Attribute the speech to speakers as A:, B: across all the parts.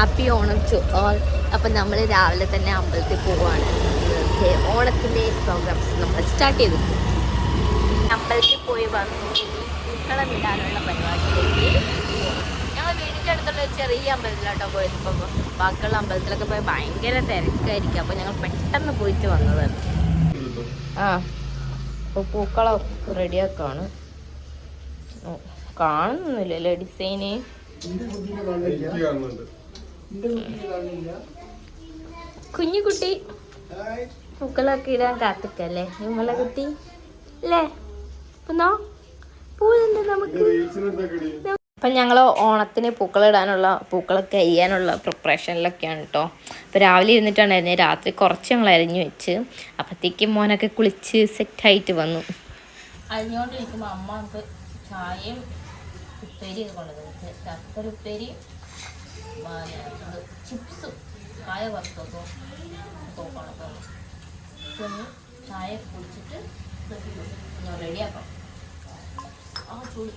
A: Happy Onam to all. അപ്പം നമ്മൾ രാവിലെ തന്നെ അമ്പലത്തിൽ പോവുകയാണ് ഓണത്തിന്റെ പ്രോഗ്രാംസ് നമ്മൾ സ്റ്റാർട്ട് ചെയ്തു. അമ്പലത്തിൽ പോയി വന്നു. പൂക്കളം ഇടാനുള്ള പരിപാടിയിലേക്ക്. ഞങ്ങൾ വീടിന്റെ അടുത്തുള്ള ചെറിയ അമ്പലത്തിലോട്ടോ പോയത് ഇപ്പം ബാക്കിയുള്ള അമ്പലത്തിലൊക്കെ പോയി ഭയങ്കര തിരക്കായിരിക്കും. അപ്പോൾ ഞങ്ങൾ പെട്ടെന്ന് പോയിട്ട് വന്നതാണ്. ആ അപ്പോൾ പൂക്കളം റെഡിയാക്കാണ്. കാണുന്നില്ലല്ലേ ഡിസൈന്? കുഞ്ഞു കുട്ടി പൂക്കളൊക്കെ ഇടാൻ കാത്തിക്കല്ലേ നിങ്ങളെ കുട്ടി അല്ലേ? എന്നോ പൂവുണ്ട് നമുക്ക്? അപ്പം ഞങ്ങൾ ഓണത്തിന് പൂക്കളിടാനുള്ള പൂക്കളൊക്കെ അയ്യാനുള്ള പ്രിപ്പറേഷനിലൊക്കെയാണ് കേട്ടോ അപ്പോൾ രാവിലെ ഇരുന്നിട്ടാണ് അരിഞ്ഞത്. രാത്രി കുറച്ച് ഞങ്ങൾ അരിഞ്ഞു വെച്ച് അപ്പോഴത്തേക്കും മോനൊക്കെ കുളിച്ച് സെറ്റായിട്ട് വന്നു. അരിഞ്ഞുകൊണ്ടിരിക്കുമ്പോൾ അമ്മ നമുക്ക് ചായയും ഉപ്പേരി കൊണ്ടുവന്നു ചക്കര ഉപ്പേരി ചിപ്സും കായ വറുത്തതോ തോക്കണം ഇതൊന്ന് ചായ കുടിച്ചിട്ട് റെഡിയാക്കാം ആ ചൂട്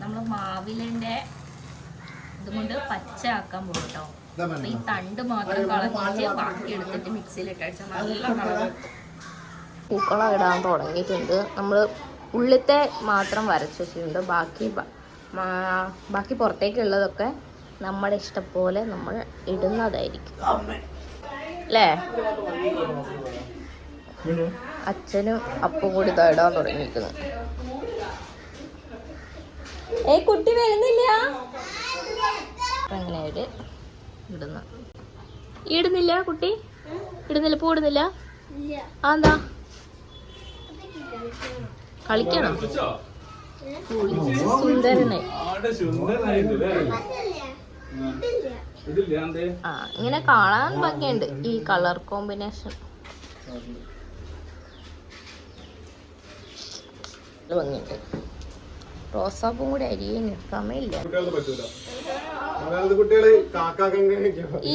A: നമ്മൾ മാവിലിന്റെ ഇതുകൊണ്ട് പച്ച ആക്കാൻ പോകും കേട്ടോ അപ്പൊ ഈ തണ്ട് മാത്രം കളഞ്ഞിട്ട് ബാക്കി എടുത്തിട്ട് മിക്സിയിൽ ഇട്ടടിച്ചാൽ നല്ല കളർ പൂക്കളം ഇടാൻ തുടങ്ങിയിട്ടുണ്ട്. നമ്മൾ ഉള്ളിത്തെ മാത്രം വരച്ചു വെച്ചിട്ടുണ്ട്. ബാക്കി ബാക്കി പുറത്തേക്കുള്ളതൊക്കെ നമ്മുടെ ഇഷ്ടം പോലെ നമ്മൾ ഇടുന്നതായിരിക്കും. അല്ലേ അച്ഛനും അപ്പ കൂടി ഇടാൻ തുടങ്ങിയിരിക്കുന്നു. ഏ കുട്ടി വരുന്നില്ല? അങ്ങനെ ഒരു ഇടുന്നു. ഇടുന്നില്ല കുട്ടി? ഇടുന്നില്ല പൂ ഇടുന്നില്ല? ആ എന്താ? കളിക്കണം? സുന്ദരനായി ആ ഇങ്ങനെ കാണാൻ ഭംഗിയുണ്ട്. ഈ കളർ കോമ്പിനേഷൻ. ഭംഗിയുണ്ട്. റോസാപ്പും കൂടി അരിയുന്നു സമയമില്ല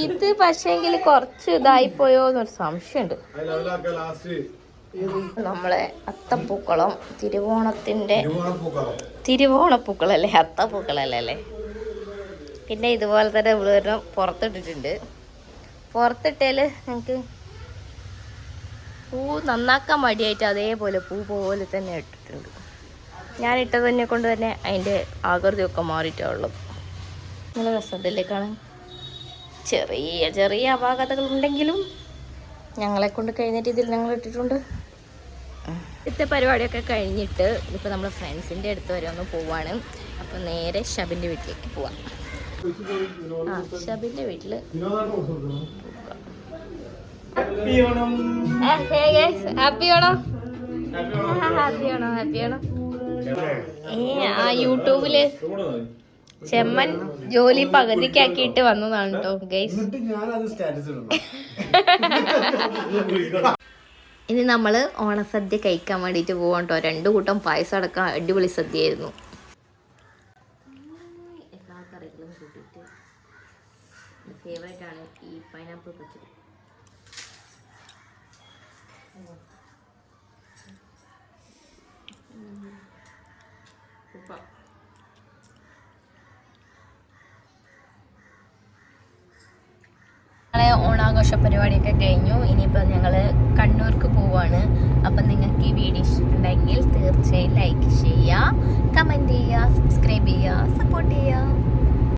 A: ഇത് പക്ഷേങ്കിൽ കുറച്ച് ഇതായിപ്പോയോ എന്നൊരു സംശയമുണ്ട്. നമ്മളെ അത്തപ്പൂക്കളം തിരുവോണത്തിന്റെ തിരുവോണപ്പൂക്കളല്ലേ? അത്തപ്പൂക്കളല്ലേ അല്ലേ? പിന്നെ ഇതുപോലെ തന്നെ നമ്മൾ ഒരെണ്ണം പുറത്തിട്ടിട്ടുണ്ട്. പുറത്തിട്ടേൽ ഞങ്ങൾക്ക് പൂ നന്നാക്കാൻ മടിയായിട്ട് അതേപോലെ പൂ പോലെ തന്നെ ഇട്ടിട്ടുണ്ട്. ഞാൻ ഇട്ടതന്നെ കൊണ്ട് തന്നെ അതിന്റെ ആകൃതിയൊക്കെ മാറിയിട്ടാണ് ഉള്ളത്. നല്ല രസത്തില്ലേ കാണാൻ? ചെറിയ ചെറിയ അപാകതകൾ ഉണ്ടെങ്കിലും ഞങ്ങളെ കൊണ്ട് കഴിഞ്ഞിട്ട് ഇതിൽ ഞങ്ങൾ ഇട്ടിട്ടുണ്ട്. ഇത്തെ പരിപാടിയൊക്കെ കഴിഞ്ഞിട്ട് ഇപ്പോൾ നമ്മൾ ഫ്രണ്ട്സിന്റെ അടുത്ത് വരെ ഒന്ന് പോവാണ്. അപ്പോൾ നേരെ ഷബിന്റെ വീട്ടിലേക്ക് പോവാം. ആ ഷബിന്റെ വീട്ടിൽ ഹാപ്പി ആണോ? ഹാപ്പി ആണോ ഹാപ്പി ആണോ? ഏ ആ യൂട്യൂബിൽ ചെമ്മൻ ജോലി പകുതിക്കാക്കിയിട്ട് വന്നതാണ് കേട്ടോ ഗൈസ്. ഇനി നമ്മൾ ഓണസദ്യ കഴിക്കാൻ വേണ്ടിയിട്ട് പോവാട്ടോ കേട്ടോ രണ്ടു കൂട്ടം പായസം അടക്കം അടിപൊളി സദ്യയായിരുന്നു. കൂട്ടിയിട്ട് ഫേവറേറ്റ് ആണ് ഈ പൈനാപ്പിൾ പച്ചടി. ഓണാഘോഷ പരിപാടിയൊക്കെ കഴിഞ്ഞു. ഇനിയിപ്പോൾ ഞങ്ങൾ കണ്ണൂർക്ക് പോവാണ്. അപ്പം നിങ്ങൾക്ക് ഈ വീഡിയോ ഇഷ്ടമുണ്ടെങ്കിൽ തീർച്ചയായും ലൈക്ക് ചെയ്യുക കമന്റ് ചെയ്യുക സബ്സ്ക്രൈബ് ചെയ്യുക സപ്പോർട്ട് ചെയ്യുക.